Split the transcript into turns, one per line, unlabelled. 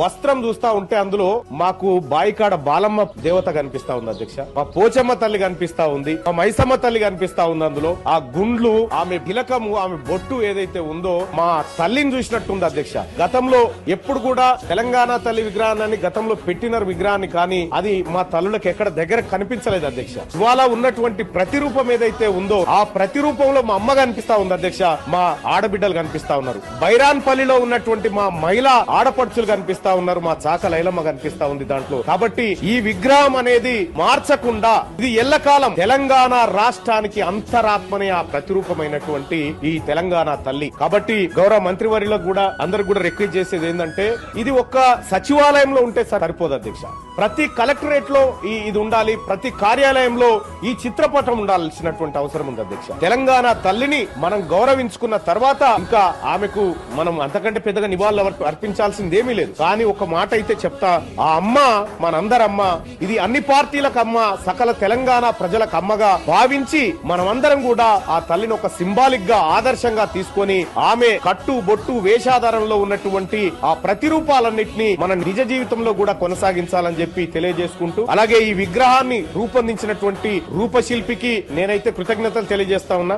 వస్త్రం చూస్తా ఉంటే అందులో మాకు బాయికాడ బాలమ్మ దేవత కనిపిస్తా ఉంది అధ్యక్ష. మా పోచమ్మ తల్లి కనిపిస్తా ఉంది. మా మైసమ్మ తల్లి కనిపిస్తా ఉంది అందులో. ఆ గుండ్లు ఆమె పిలకము ఆమె బొట్టు ఏదైతే ఉందో మా తల్లిని చూసినట్టుంది అధ్యక్ష. గతంలో ఎప్పుడు కూడా తెలంగాణ తల్లి విగ్రహాన్ని గతంలో పెట్టినారు విగ్రహాన్ని కానీ అది మా తల్లులకు ఎక్కడ దగ్గర కనిపించలేదు అధ్యక్ష. ఇవాళ ఉన్నటువంటి ప్రతిరూపం ఏదైతే ఉందో ఆ ప్రతిరూపంలో మా అమ్మ కనిపిస్తా ఉంది అధ్యక్ష. మా ఆడబిడ్డలు కనిపిస్తా ఉన్నారు. బైరాన్ పల్లిలో ఉన్నటువంటి మా మహిళా ఆడపడుచులు కనిపిస్తా ఉన్నారు మా చాక లైలమ్మ కనిపిస్తా ఉంది దాంట్లో. కాబట్టి ఈ విగ్రహం అనేది మార్చకుండా ఇది ఎల్లకాలం తెలంగాణ రాష్ట్రానికి అంతరాత్మనే ఆ ప్రతిరూపమైనటువంటి ఈ తెలంగాణ తల్లి. కాబట్టి గౌరవ మంత్రివర్యులకు కూడా అందరు కూడా రిక్వెస్ట్ చేసేది ఏంటంటే ఇది ఒక్క సచివాలయంలో ఉంటే సరిపోదు అధ్యక్ష. ప్రతి కలెక్టరేట్లో ఈ ఇది ఉండాలి ప్రతి కార్యాలయంలో ఈ చిత్రపటం ఉండాల్సినటువంటి అవసరం ఉంది అధ్యక్ష. తెలంగాణ తల్లిని మనం గౌరవించుకున్న తర్వాత ఇంకా ఆమెకు మనం అంతకంటే పెద్దగా నివాళులు అర్ప- అర్పించాల్సింది ఏమీ లేదు కానీ ఒక మాట అయితే చెప్తా. ఆ అమ్మ మనందరమ్మ ఇది అన్ని పార్టీలకు అమ్మ సకల తెలంగాణ ప్రజలకు అమ్మగా భావించి మనమందరం కూడా ఆ తల్లిని ఒక సింబాలిక్గా ఆదర్శంగా తీసుకొని ఆమె కట్టు బొట్టు వేషాధారంలో ఉన్నటువంటి ఆ ప్రతిరూపాలన్నింటినీ మన నిజ జీవితంలో కూడా కొనసాగించాలని చెప్పి తెలియజేసుకుంటూ అలాగే ఈ విగ్రహాన్ని రూపొందించినటువంటి రూపశిల్పికి నేనైతే కృతజ్ఞతలు తెలియజేస్తా ఉన్నా.